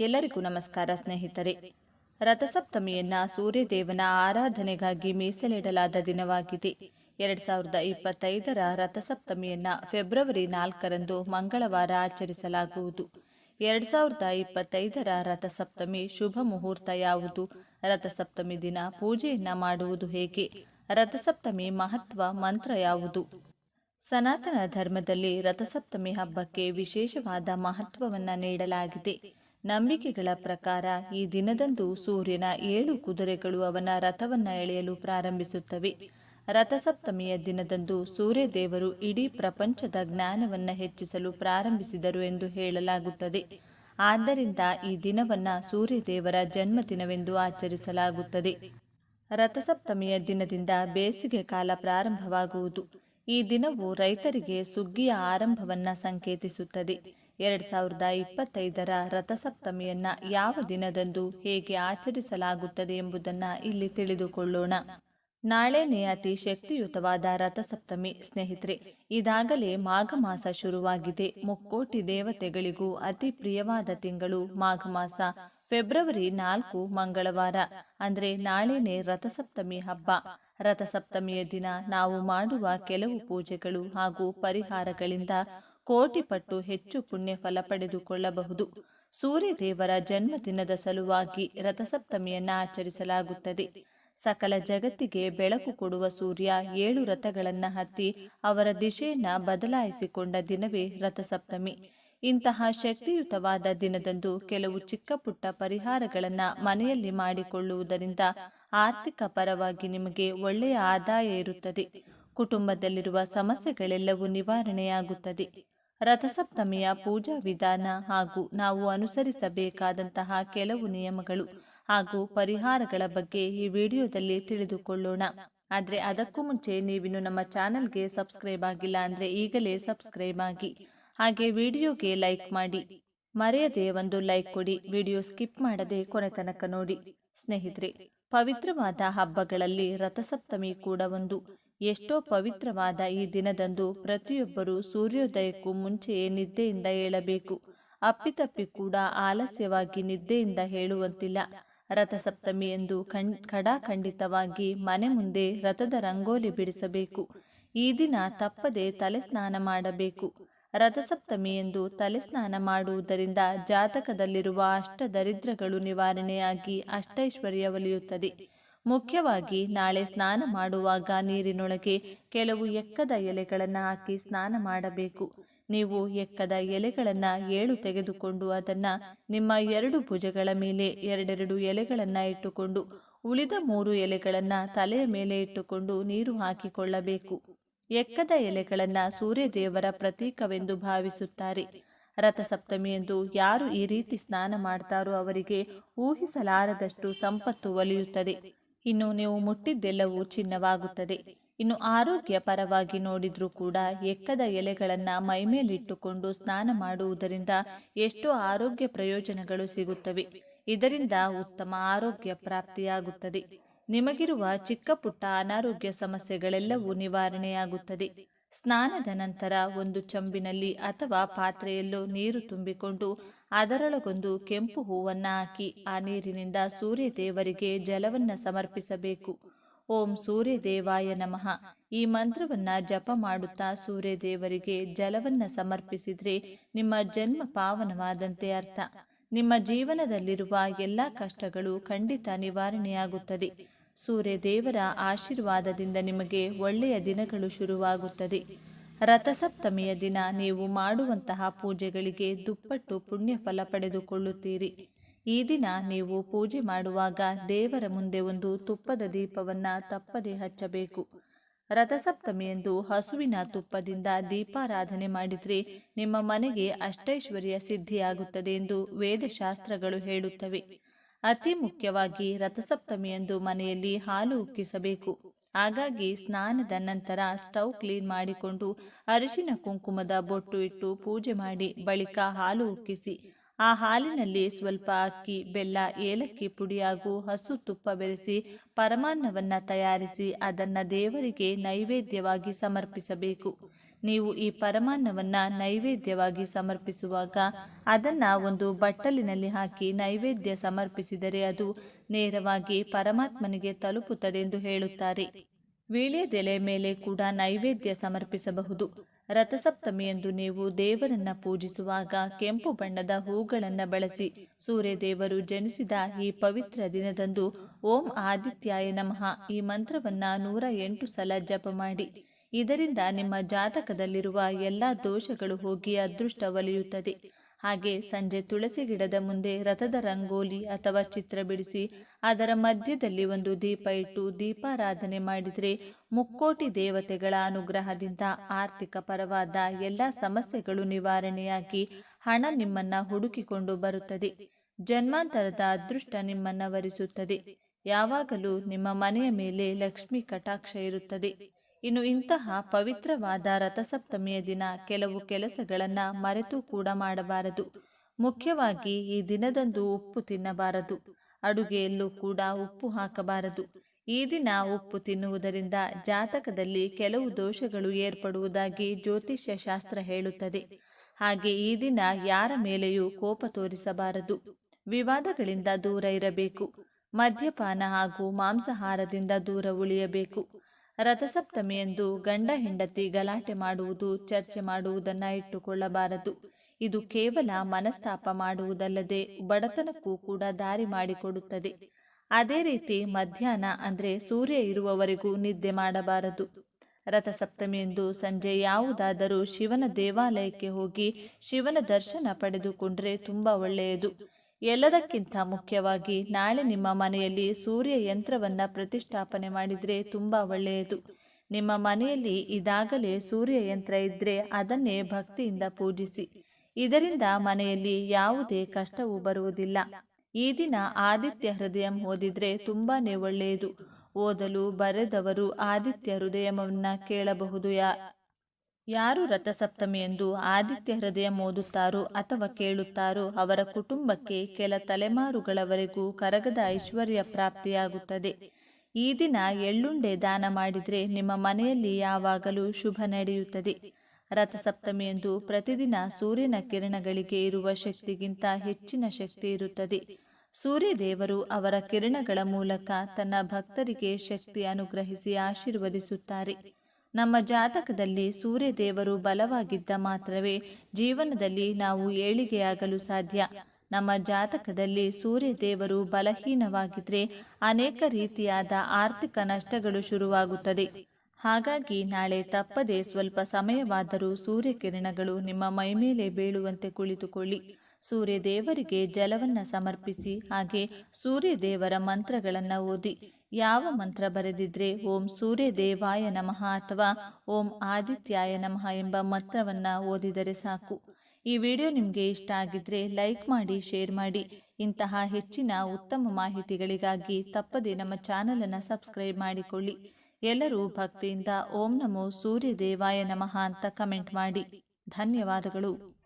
ಎಲ್ಲರಿಗೂ ನಮಸ್ಕಾರ ಸ್ನೇಹಿತರೆ. ರಥಸಪ್ತಮಿಯನ್ನ ಸೂರ್ಯದೇವನ ಆರಾಧನೆಗಾಗಿ ಮೀಸಲಿಡಲಾದ ದಿನವಾಗಿದೆ. ಎರಡ್ ಸಾವಿರದ ಇಪ್ಪತ್ತೈದರ ರಥಸಪ್ತಮಿಯನ್ನ ಫೆಬ್ರವರಿ ನಾಲ್ಕರಂದು ಮಂಗಳವಾರ ಆಚರಿಸಲಾಗುವುದು. ಎರಡ್ ಸಾವಿರದ ಇಪ್ಪತ್ತೈದರ ರಥಸಪ್ತಮಿ ಶುಭ ಮುಹೂರ್ತ ಯಾವುದು? ರಥಸಪ್ತಮಿ ದಿನ ಪೂಜೆಯನ್ನ ಮಾಡುವುದು ಹೇಗೆ? ರಥಸಪ್ತಮಿ ಮಹತ್ವ ಮಂತ್ರ ಯಾವುದು? ಸನಾತನ ಧರ್ಮದಲ್ಲಿ ರಥಸಪ್ತಮಿ ಹಬ್ಬಕ್ಕೆ ವಿಶೇಷವಾದ ಮಹತ್ವವನ್ನು ನೀಡಲಾಗಿದೆ. ನಂಬಿಕೆಗಳ ಪ್ರಕಾರ ಈ ದಿನದಂದು ಸೂರ್ಯನ ಏಳು ಕುದುರೆಗಳು ಅವನ ರಥವನ್ನ ಎಳೆಯಲು ಪ್ರಾರಂಭಿಸುತ್ತವೆ. ರಥಸಪ್ತಮಿಯ ದಿನದಂದು ಸೂರ್ಯದೇವರು ಇಡೀ ಪ್ರಪಂಚದ ಜ್ಞಾನವನ್ನ ಹೆಚ್ಚಿಸಲು ಪ್ರಾರಂಭಿಸಿದರು ಎಂದು ಹೇಳಲಾಗುತ್ತದೆ. ಆದ್ದರಿಂದ ಈ ದಿನವನ್ನ ಸೂರ್ಯದೇವರ ಜನ್ಮದಿನವೆಂದು ಆಚರಿಸಲಾಗುತ್ತದೆ. ರಥಸಪ್ತಮಿಯ ದಿನದಿಂದ ಬೇಸಿಗೆ ಕಾಲ ಪ್ರಾರಂಭವಾಗುವುದು. ಈ ದಿನವು ರೈತರಿಗೆ ಸುಗ್ಗಿಯ ಆರಂಭವನ್ನ ಸಂಕೇತಿಸುತ್ತದೆ. ಎರಡ್ ಸಾವಿರದ ಇಪ್ಪತ್ತೈದರ ರಥಸಪ್ತಮಿಯನ್ನ ಯಾವ ದಿನದಂದು ಹೇಗೆ ಆಚರಿಸಲಾಗುತ್ತದೆ ಎಂಬುದನ್ನ ಇಲ್ಲಿ ತಿಳಿದುಕೊಳ್ಳೋಣ. ನಾಳೆ ಅತಿ ಶಕ್ತಿಯುತವಾದ ರಥಸಪ್ತಮಿ, ಸ್ನೇಹಿತರೆ ಇದಾಗಲೇ ಮಾಘ ಮಾಸ ಶುರುವಾಗಿದೆ. ಮುಕ್ಕೋಟಿ ದೇವತೆಗಳಿಗೂ ಅತಿ ಪ್ರಿಯವಾದ ತಿಂಗಳು ಮಾಘ ಮಾಸ ಫೆಬ್ರವರಿ ನಾಲ್ಕು, ಮಂಗಳವಾರ, ಅಂದ್ರೆ ನಾಳೆನೇ ರಥಸಪ್ತಮಿ ಹಬ್ಬ. ರಥಸಪ್ತಮಿಯ ದಿನ ನಾವು ಮಾಡುವ ಕೆಲವು ಪೂಜೆಗಳು ಹಾಗೂ ಪರಿಹಾರಗಳಿಂದ ಕೋಟಿ ಪಟ್ಟು ಹೆಚ್ಚು ಪುಣ್ಯ ಫಲ ಪಡೆದುಕೊಳ್ಳಬಹುದು. ಸೂರ್ಯದೇವರ ಜನ್ಮದಿನದ ಸಲುವಾಗಿ ರಥಸಪ್ತಮಿಯನ್ನು ಆಚರಿಸಲಾಗುತ್ತದೆ. ಸಕಲ ಜಗತ್ತಿಗೆ ಬೆಳಕು ಕೊಡುವ ಸೂರ್ಯ ಏಳು ರಥಗಳನ್ನು ಹತ್ತಿ ಅವರ ದಿಶೆಯನ್ನ ಬದಲಾಯಿಸಿಕೊಂಡ ದಿನವೇ ರಥಸಪ್ತಮಿ. ಇಂತಹ ಶಕ್ತಿಯುತವಾದ ದಿನದಂದು ಕೆಲವು ಚಿಕ್ಕ ಪುಟ್ಟ ಪರಿಹಾರಗಳನ್ನ ಮನೆಯಲ್ಲಿ ಮಾಡಿಕೊಳ್ಳುವುದರಿಂದ ಆರ್ಥಿಕ ಪರವಾಗಿ ನಿಮಗೆ ಒಳ್ಳೆಯ ಆದಾಯ ಇರುತ್ತದೆ. ಕುಟುಂಬದಲ್ಲಿರುವ ಸಮಸ್ಯೆಗಳೆಲ್ಲವೂ ನಿವಾರಣೆಯಾಗುತ್ತದೆ. ರಥಸಪ್ತಮಿಯ ಪೂಜಾ ವಿಧಾನ ಹಾಗೂ ನಾವು ಅನುಸರಿಸಬೇಕಾದಂತಹ ಕೆಲವು ನಿಯಮಗಳು ಹಾಗೂ ಪರಿಹಾರಗಳ ಬಗ್ಗೆ ಈ ವಿಡಿಯೋದಲ್ಲಿ ತಿಳಿದುಕೊಳ್ಳೋಣ. ಆದರೆ ಅದಕ್ಕೂ ಮುಂಚೆ ನೀವಿನ್ನು ನಮ್ಮ ಚಾನಲ್ಗೆ ಸಬ್ಸ್ಕ್ರೈಬ್ ಆಗಿಲ್ಲ ಅಂದರೆ ಈಗಲೇ ಸಬ್ಸ್ಕ್ರೈಬ್ ಆಗಿ. ಹಾಗೆ ವಿಡಿಯೋಗೆ ಲೈಕ್ ಮಾಡಿ. ಮರೆಯದೆ ಒಂದು ಲೈಕ್ ಕೊಡಿ. ವಿಡಿಯೋ ಸ್ಕಿಪ್ ಮಾಡದೆ ಕೊನೆ ತನಕ ನೋಡಿ. ಸ್ನೇಹಿತರೆ, ಪವಿತ್ರವಾದ ಹಬ್ಬಗಳಲ್ಲಿ ರಥಸಪ್ತಮಿ ಕೂಡ ಒಂದು. ಎಷ್ಟೋ ಪವಿತ್ರವಾದ ಈ ದಿನದಂದು ಪ್ರತಿಯೊಬ್ಬರೂ ಸೂರ್ಯೋದಯಕ್ಕೂ ಮುಂಚೆಯೇ ನಿದ್ದೆಯಿಂದ ಏಳಬೇಕು. ಅಪ್ಪಿತಪ್ಪಿ ಕೂಡ ಆಲಸ್ಯವಾಗಿ ನಿದ್ದೆಯಿಂದ ಹೇಳುವಂತಿಲ್ಲ ರಥಸಪ್ತಮಿ ಎಂದು ಕಣ್ ಖಡಾಖಂಡಿತವಾಗಿ ಮನೆ ಮುಂದೆ ರಥದ ರಂಗೋಲಿ ಬಿಡಿಸಬೇಕು. ಈ ದಿನ ತಪ್ಪದೆ ತಲೆ ಸ್ನಾನ ಮಾಡಬೇಕು. ರಥಸಪ್ತಮಿ ಎಂದು ತಲೆ ಸ್ನಾನ ಮಾಡುವುದರಿಂದ ಜಾತಕದಲ್ಲಿರುವ ಅಷ್ಟ ದರಿದ್ರಗಳು ನಿವಾರಣೆಯಾಗಿ ಅಷ್ಟೈಶ್ವರ್ಯ ಒಲಿಯುತ್ತದೆ ಮುಖ್ಯವಾಗಿ ನಾಳೆ ಸ್ನಾನ ಮಾಡುವಾಗ ನೀರಿನೊಳಗೆ ಕೆಲವು ಎಕ್ಕದ ಎಲೆಗಳನ್ನು ಹಾಕಿ ಸ್ನಾನ ಮಾಡಬೇಕು. ನೀವು ಎಕ್ಕದ ಎಲೆಗಳನ್ನು ಏಳು ತೆಗೆದುಕೊಂಡು ಅದನ್ನು ನಿಮ್ಮ ಎರಡು ಭುಜಗಳ ಮೇಲೆ ಎರಡೆರಡು ಎಲೆಗಳನ್ನು ಇಟ್ಟುಕೊಂಡು, ಉಳಿದ ಮೂರು ಎಲೆಗಳನ್ನು ತಲೆಯ ಮೇಲೆ ಇಟ್ಟುಕೊಂಡು ನೀರು ಹಾಕಿಕೊಳ್ಳಬೇಕು. ಎಕ್ಕದ ಎಲೆಗಳನ್ನು ಸೂರ್ಯದೇವರ ಪ್ರತೀಕವೆಂದು ಭಾವಿಸುತ್ತಾರೆ. ರಥಸಪ್ತಮಿಯಂದು ಯಾರು ಈ ರೀತಿ ಸ್ನಾನ ಮಾಡ್ತಾರೋ ಅವರಿಗೆ ಊಹಿಸಲಾರದಷ್ಟು ಸಂಪತ್ತು ಒಲಿಯುತ್ತದೆ. ಇನ್ನು ನೀವು ಮುಟ್ಟಿದ್ದೆಲ್ಲವೂ ಚಿನ್ನವಾಗುತ್ತದೆ. ಇನ್ನು ಆರೋಗ್ಯ ಪರವಾಗಿ ನೋಡಿದ್ರೂ ಕೂಡ ಎಕ್ಕದ ಎಲೆಗಳನ್ನ ಮೈಮೇಲಿಟ್ಟುಕೊಂಡು ಸ್ನಾನ ಮಾಡುವುದರಿಂದ ಎಷ್ಟೋ ಆರೋಗ್ಯ ಪ್ರಯೋಜನಗಳು ಸಿಗುತ್ತವೆ. ಇದರಿಂದ ಉತ್ತಮ ಆರೋಗ್ಯ ಪ್ರಾಪ್ತಿಯಾಗುತ್ತದೆ. ನಿಮಗಿರುವ ಚಿಕ್ಕ ಪುಟ್ಟ ಅನಾರೋಗ್ಯ ಸಮಸ್ಯೆಗಳೆಲ್ಲವೂ ನಿವಾರಣೆಯಾಗುತ್ತದೆ. ಸ್ನಾನದ ನಂತರ ಒಂದು ಚಂಬಿನಲ್ಲಿ ಅಥವಾ ಪಾತ್ರೆಯಲ್ಲೋ ನೀರು ತುಂಬಿಕೊಂಡು ಅದರೊಳಗೊಂದು ಕೆಂಪು ಹೂವನ್ನು ಹಾಕಿ ಆ ನೀರಿನಿಂದ ಸೂರ್ಯ ದೇವರಿಗೆ ಜಲವನ್ನ ಸಮರ್ಪಿಸಬೇಕು. ಓಂ ಸೂರ್ಯ ದೇವಾಯ ನಮಃ. ಈ ಮಂತ್ರವನ್ನ ಜಪ ಮಾಡುತ್ತಾ ಸೂರ್ಯ ದೇವರಿಗೆ ಜಲವನ್ನ ಸಮರ್ಪಿಸಿದ್ರೆ ನಿಮ್ಮ ಜನ್ಮ ಪಾವನವಾದಂತೆ ಅರ್ಥ. ನಿಮ್ಮ ಜೀವನದಲ್ಲಿರುವ ಎಲ್ಲ ಕಷ್ಟಗಳು ಖಂಡಿತ ನಿವಾರಣೆಯಾಗುತ್ತದೆ. ಸೂರ್ಯ ದೇವರ ಆಶೀರ್ವಾದದಿಂದ ನಿಮಗೆ ಒಳ್ಳೆಯ ದಿನಗಳು ಶುರುವಾಗುತ್ತದೆ. ರಥಸಪ್ತಮಿಯ ದಿನ ನೀವು ಮಾಡುವಂತಹ ಪೂಜೆಗಳಿಗೆ ದುಪ್ಪಟ್ಟು ಪುಣ್ಯ ಫಲ ಪಡೆದುಕೊಳ್ಳುತ್ತೀರಿ. ಈ ದಿನ ನೀವು ಪೂಜೆ ಮಾಡುವಾಗ ದೇವರ ಮುಂದೆ ಒಂದು ತುಪ್ಪದ ದೀಪವನ್ನು ತಪ್ಪದೆ ಹಚ್ಚಬೇಕು. ರಥಸಪ್ತಮಿಯಂದು ಹಸುವಿನ ತುಪ್ಪದಿಂದ ದೀಪಾರಾಧನೆ ಮಾಡಿದರೆ ನಿಮ್ಮ ಮನೆಗೆ ಅಷ್ಟೈಶ್ವರ್ಯ ಸಿದ್ಧಿಯಾಗುತ್ತದೆ ಎಂದು ವೇದಶಾಸ್ತ್ರಗಳು ಹೇಳುತ್ತವೆ. ಅತಿ ಮುಖ್ಯವಾಗಿ ರಥಸಪ್ತಮಿಯಂದು ಮನೆಯಲ್ಲಿ ಹಾಲು ಉಕ್ಕಿಸಬೇಕು. ಹಾಗಾಗಿ ಸ್ನಾನದ ನಂತರ ಸ್ಟವ್ ಕ್ಲೀನ್ ಮಾಡಿಕೊಂಡು ಅರಿಶಿನ ಕುಂಕುಮದ ಬೊಟ್ಟು ಇಟ್ಟು ಪೂಜೆ ಮಾಡಿ ಬಳಿಕ ಹಾಲು ಉಕ್ಕಿಸಿ. ಆ ಹಾಲಿನಲ್ಲಿ ಸ್ವಲ್ಪ ಅಕ್ಕಿ, ಬೆಲ್ಲ, ಏಲಕ್ಕಿ ಪುಡಿ ಹಾಗೂ ಹಸು ತುಪ್ಪ ಬೆರೆಸಿ ಪರಮಾನ್ನವನ್ನು ತಯಾರಿಸಿ ಅದನ್ನು ದೇವರಿಗೆ ನೈವೇದ್ಯವಾಗಿ ಸಮರ್ಪಿಸಬೇಕು. ನೀವು ಈ ಪರಮಾನ್ನವನ್ನ ನೈವೇದ್ಯವಾಗಿ ಸಮರ್ಪಿಸುವಾಗ ಅದನ್ನ ಒಂದು ಬಟ್ಟಲಿನಲ್ಲಿ ಹಾಕಿ ನೈವೇದ್ಯ ಸಮರ್ಪಿಸಿದರೆ ಅದು ನೇರವಾಗಿ ಪರಮಾತ್ಮನಿಗೆ ತಲುಪುತ್ತದೆ ಎಂದು ಹೇಳುತ್ತಾರೆ. ವೀಳ್ಯದೆಲೆ ಮೇಲೆ ಕೂಡ ನೈವೇದ್ಯ ಸಮರ್ಪಿಸಬಹುದು. ರಥಸಪ್ತಮಿಯಂದು ನೀವು ದೇವರನ್ನ ಪೂಜಿಸುವಾಗ ಕೆಂಪು ಬಣ್ಣದ ಹೂಗಳನ್ನು ಬಳಸಿ ಸೂರ್ಯದೇವರು ಜನಿಸಿದ ಈ ಪವಿತ್ರ ದಿನದಂದು ಓಂ ಆದಿತ್ಯಾಯ ನಮಃ ಈ ಮಂತ್ರವನ್ನ ನೂರ ಎಂಟು ಸಲ ಜಪ ಮಾಡಿ. ಇದರಿಂದ ನಿಮ್ಮ ಜಾತಕದಲ್ಲಿರುವ ಎಲ್ಲ ದೋಷಗಳು ಹೋಗಿ ಅದೃಷ್ಟ ಒಲಿಯುತ್ತದೆ. ಹಾಗೆ ಸಂಜೆ ತುಳಸಿ ಗಿಡದ ಮುಂದೆ ರಥದ ರಂಗೋಲಿ ಅಥವಾ ಚಿತ್ರ ಬಿಡಿಸಿ ಅದರ ಮಧ್ಯದಲ್ಲಿ ಒಂದು ದೀಪ ಇಟ್ಟು ದೀಪಾರಾಧನೆ ಮಾಡಿದರೆ ಮುಕ್ಕೋಟಿ ದೇವತೆಗಳ ಅನುಗ್ರಹದಿಂದ ಆರ್ಥಿಕ ಪರವಾದ ಎಲ್ಲ ಸಮಸ್ಯೆಗಳು ನಿವಾರಣೆಯಾಗಿ ಹಣ ನಿಮ್ಮನ್ನ ಹುಡುಕಿಕೊಂಡು ಬರುತ್ತದೆ. ಜನ್ಮಾಂತರದ ಅದೃಷ್ಟ ನಿಮ್ಮನ್ನ ವರಿಸುತ್ತದೆ. ಯಾವಾಗಲೂ ನಿಮ್ಮ ಮನೆಯ ಮೇಲೆ ಲಕ್ಷ್ಮಿ ಕಟಾಕ್ಷ ಇರುತ್ತದೆ. ಇನ್ನು ಇಂತಹ ಪವಿತ್ರವಾದ ರಥಸಪ್ತಮಿಯ ದಿನ ಕೆಲವು ಕೆಲಸಗಳನ್ನ ಮರೆತು ಕೂಡ ಮಾಡಬಾರದು. ಮುಖ್ಯವಾಗಿ ಈ ದಿನದಂದು ಉಪ್ಪು ತಿನ್ನಬಾರದು. ಅಡುಗೆಯಲ್ಲೂ ಕೂಡ ಉಪ್ಪು ಹಾಕಬಾರದು. ಈ ದಿನ ಉಪ್ಪು ತಿನ್ನುವುದರಿಂದ ಜಾತಕದಲ್ಲಿ ಕೆಲವು ದೋಷಗಳು ಏರ್ಪಡುವುದಾಗಿ ಜ್ಯೋತಿಷ್ಯ ಶಾಸ್ತ್ರ ಹೇಳುತ್ತದೆ. ಹಾಗೆ ಈ ದಿನ ಯಾರ ಮೇಲೆಯೂ ಕೋಪ ತೋರಿಸಬಾರದು. ವಿವಾದಗಳಿಂದ ದೂರ ಇರಬೇಕು. ಮದ್ಯಪಾನ ಹಾಗೂ ಮಾಂಸಾಹಾರದಿಂದ ದೂರ ಉಳಿಯಬೇಕು. ರಥಸಪ್ತಮಿಯಂದು ಗಂಡ ಹೆಂಡತಿ ಗಲಾಟೆ ಮಾಡುವುದು, ಚರ್ಚೆ ಮಾಡುವುದನ್ನ ಇಟ್ಟುಕೊಳ್ಳಬಾರದು. ಇದು ಕೇವಲ ಮನಸ್ತಾಪ ಮಾಡುವುದಲ್ಲದೆ ಬಡತನಕ್ಕೂ ಕೂಡ ದಾರಿ ಮಾಡಿಕೊಡುತ್ತದೆ. ಅದೇ ರೀತಿ ಮಧ್ಯಾಹ್ನ ಅಂದ್ರೆ ಸೂರ್ಯ ಇರುವವರೆಗೂ ನಿದ್ದೆ ಮಾಡಬಾರದು. ರಥಸಪ್ತಮಿಯಂದು ಸಂಜೆ ಯಾವುದಾದರೂ ಶಿವನ ದೇವಾಲಯಕ್ಕೆ ಹೋಗಿ ಶಿವನ ದರ್ಶನ ಪಡೆದುಕೊಂಡರೆ ತುಂಬಾ ಒಳ್ಳೆಯದು. ಎಲ್ಲದಕ್ಕಿಂತ ಮುಖ್ಯವಾಗಿ ನಾಳೆ ನಿಮ್ಮ ಮನೆಯಲ್ಲಿ ಸೂರ್ಯ ಯಂತ್ರವನ್ನು ಪ್ರತಿಷ್ಠಾಪನೆ ಮಾಡಿದರೆ ತುಂಬ ಒಳ್ಳೆಯದು. ನಿಮ್ಮ ಮನೆಯಲ್ಲಿ ಇದಾಗಲೇ ಸೂರ್ಯ ಯಂತ್ರ ಇದ್ದರೆ ಅದನ್ನೇ ಭಕ್ತಿಯಿಂದ ಪೂಜಿಸಿ. ಇದರಿಂದ ಮನೆಯಲ್ಲಿ ಯಾವುದೇ ಕಷ್ಟವೂ ಬರುವುದಿಲ್ಲ. ಈ ದಿನ ಆದಿತ್ಯ ಹೃದಯಂ ಓದಿದರೆ ತುಂಬಾ ಒಳ್ಳೆಯದು. ಓದಲು ಬರೆದವರು ಆದಿತ್ಯ ಹೃದಯವನ್ನು ಕೇಳಬಹುದು ಯಾ ಯಾರು ರಥಸಪ್ತಮಿಯಂದು ಆದಿತ್ಯ ಹೃದಯ ಓದುತ್ತಾರೋ ಅಥವಾ ಕೇಳುತ್ತಾರೋ ಅವರ ಕುಟುಂಬಕ್ಕೆ ಕೆಲ ತಲೆಮಾರುಗಳವರೆಗೂ ಕರಗದ ಐಶ್ವರ್ಯ ಪ್ರಾಪ್ತಿಯಾಗುತ್ತದೆ. ಈ ದಿನ ಎಳ್ಳುಂಡೆ ದಾನ ಮಾಡಿದರೆ ನಿಮ್ಮ ಮನೆಯಲ್ಲಿ ಯಾವಾಗಲೂ ಶುಭ ನಡೆಯುತ್ತದೆ. ರಥಸಪ್ತಮಿಯಂದು ಪ್ರತಿದಿನ ಸೂರ್ಯನ ಕಿರಣಗಳಿಗೆ ಇರುವ ಶಕ್ತಿಗಿಂತ ಹೆಚ್ಚಿನ ಶಕ್ತಿ ಇರುತ್ತದೆ. ಸೂರ್ಯದೇವರು ಅವರ ಕಿರಣಗಳ ಮೂಲಕ ತನ್ನ ಭಕ್ತರಿಗೆ ಶಕ್ತಿ ಅನುಗ್ರಹಿಸಿ ಆಶೀರ್ವದಿಸುತ್ತಾರೆ. ನಮ್ಮ ಜಾತಕದಲ್ಲಿ ಸೂರ್ಯದೇವರು ಬಲವಾಗಿದ್ದ ಮಾತ್ರವೇ ಜೀವನದಲ್ಲಿ ನಾವು ಏಳಿಗೆಯಾಗಲು ಸಾಧ್ಯ. ನಮ್ಮ ಜಾತಕದಲ್ಲಿ ಸೂರ್ಯದೇವರು ಬಲಹೀನವಾಗಿದ್ರೆ ಅನೇಕ ರೀತಿಯಾದ ಆರ್ಥಿಕ ನಷ್ಟಗಳು ಶುರುವಾಗುತ್ತದೆ. ಹಾಗಾಗಿ ನಾಳೆ ತಪ್ಪದೆ ಸ್ವಲ್ಪ ಸಮಯವಾದರೂ ಸೂರ್ಯಕಿರಣಗಳು ನಿಮ್ಮ ಮೈಮೇಲೆ ಬೀಳುವಂತೆ ಕುಳಿತುಕೊಳ್ಳಿ. ಸೂರ್ಯದೇವರಿಗೆ ಜಲವನ್ನ ಸಮರ್ಪಿಸಿ, ಹಾಗೆ ಸೂರ್ಯದೇವರ ಮಂತ್ರಗಳನ್ನು ಓದಿ. ಯಾವ ಮಂತ್ರ ಬರೆದಿದ್ರೆ ಓಂ ಸೂರ್ಯದೇವಾಯ ನಮಃ ಅಥವಾ ಓಂ ಆದಿತ್ಯಾಯ ನಮಃ ಎಂಬ ಮಂತ್ರವನ್ನ ಓದಿದರೆ ಸಾಕು. ಈ ವಿಡಿಯೋ ನಿಮಗೆ ಇಷ್ಟ ಆಗಿದ್ರೆ ಲೈಕ್ ಮಾಡಿ, ಶೇರ್ ಮಾಡಿ. ಇಂತಹ ಹೆಚ್ಚಿನ ಉತ್ತಮ ಮಾಹಿತಿಗಳಿಗಾಗಿ ತಪ್ಪದೆ ನಮ್ಮ ಚಾನಲನ್ನು ಸಬ್ಸ್ಕ್ರೈಬ್ ಮಾಡಿಕೊಳ್ಳಿ. ಎಲ್ಲರೂ ಭಕ್ತಿಯಿಂದ ಓಂ ನಮೋ ಸೂರ್ಯದೇವಾಯ ನಮಃ ಅಂತ ಕಮೆಂಟ್ ಮಾಡಿ. ಧನ್ಯವಾದಗಳು.